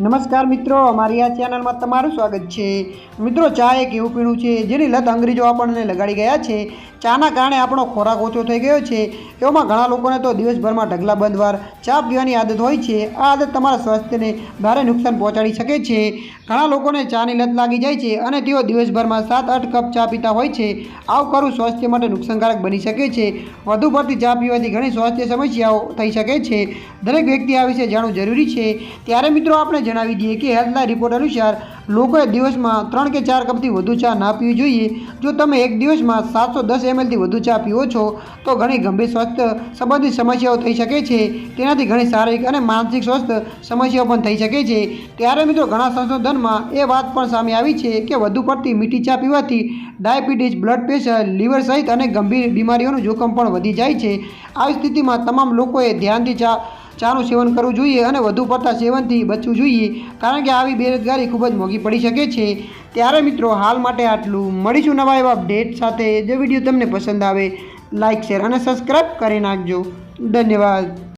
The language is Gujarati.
નમસ્કાર મિત્રો, અમારી આ ચેનલમાં તમારું સ્વાગત છે. મિત્રો, ચા એક એવું પીણું છે, જેની લત અંગ્રેજો આપણને લગાડી ગયા છે. ચાના કારણે આપણો ખોરાક ઓછો થઈ ગયો છે. એવામાં ઘણા લોકોને તો દિવસભરમાં ઢગલા બંધવાર ચા પીવાની આદત હોય છે. આ આદત તમારા સ્વાસ્થ્યને ભારે નુકસાન પહોંચાડી શકે છે. ઘણા લોકોને ચાની લત લાગી જાય છે અને તેઓ દિવસભરમાં સાત આઠ કપ ચા પીતા હોય છે. આવું કરવું સ્વાસ્થ્ય માટે નુકસાનકારક બની શકે છે. વધુ પડતી ચા પીવાથી ઘણી સ્વાસ્થ્ય સમસ્યાઓ થઈ શકે છે. દરેક વ્યક્તિ આ વિશે જાણવું જરૂરી છે. ત્યારે મિત્રો, આપણે જણાવી દઈએ કે હેલ્થના રિપોર્ટ અનુસાર લોકોએ દિવસમાં ત્રણ કે ચાર કપથી વધુ ચા ના પીવી જોઈએ. જો તમે એક દિવસમાં સાતસો દસ એમએલથી વધુ ચા પીવો છો, તો ઘણી ગંભીર સ્વાસ્થ્ય સંબંધિત સમસ્યાઓ થઈ શકે છે. તેનાથી ઘણી શારીરિક અને માનસિક સ્વાસ્થ્ય સમસ્યાઓ પણ થઈ શકે છે. ત્યારે મિત્રો, ઘણા સંશોધનમાં એ વાત પણ સામે આવી છે કે વધુ પડતી મીઠી ચા પીવાથી ડાયાબિટીસ, બ્લડ પ્રેશર, લીવર સહિત અનેક ગંભીર બીમારીઓનું જોખમ પણ વધી જાય છે. આવી સ્થિતિમાં તમામ લોકોએ ધ્યાનથી ચા ચાનું સેવન કરવું જોઈએ અને વધુ પડતા સેવનથી બચવું જોઈએ. કારણ કે આવી બેરોજગારી ખૂબ જ મોંઘી પડી શકે છે. ત્યારે મિત્રો, હાલ માટે આટલું. મળીશું નવા એવા અપડેટ સાથે. જો વીડિયો તમને પસંદ આવે લાઇક શેર અને સબસ્ક્રાઈબ કરી નાખજો. ધન્યવાદ.